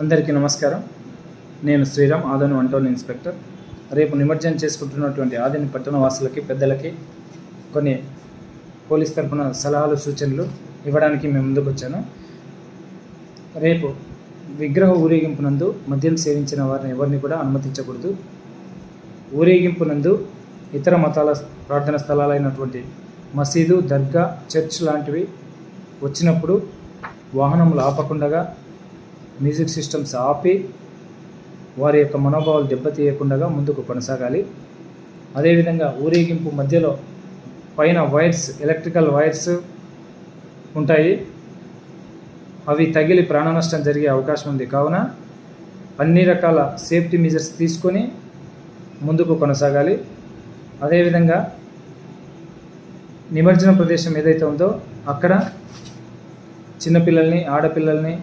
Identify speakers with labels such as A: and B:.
A: అందరికీ నమస్కారం. నేను శ్రీరామ్ ఆదోని అంటోన్ ఇన్స్పెక్టర్. రేపు నిమజ్జనం చేసుకుంటున్నటువంటి ఆదిని పట్టణ వాసులకి పెద్దలకి కొన్ని పోలీస్ తరఫున సలహాలు సూచనలు ఇవ్వడానికి మేము ముందుకు వచ్చాను. రేపు విగ్రహ ఊరేగింపునందు మద్యం సేవించిన వారిని ఎవరిని కూడా అనుమతించకూడదు. ఊరేగింపునందు ఇతర మతాల ప్రార్థన స్థలాలైనటువంటి మసీదు దర్గా చర్చ్ లాంటివి వచ్చినప్పుడు వాహనములు ఆపకుండగా మ్యూజిక్ సిస్టమ్స్ ఆపి వారి యొక్క మనోభావాలు దెబ్బతీయకుండా ముందుకు కొనసాగాలి. అదేవిధంగా ఊరేగింపు మధ్యలో పైన వైర్స్ ఎలక్ట్రికల్ వైర్స్ ఉంటాయి. అవి తగిలి ప్రాణ నష్టం జరిగే అవకాశం ఉంది. కావున అన్ని రకాల సేఫ్టీ మెజర్స్ తీసుకొని ముందుకు కొనసాగాలి. అదేవిధంగా నిమజ్జన ప్రదేశం ఏదైతే ఉందో అక్కడ చిన్నపిల్లల్ని ఆడపిల్లల్ని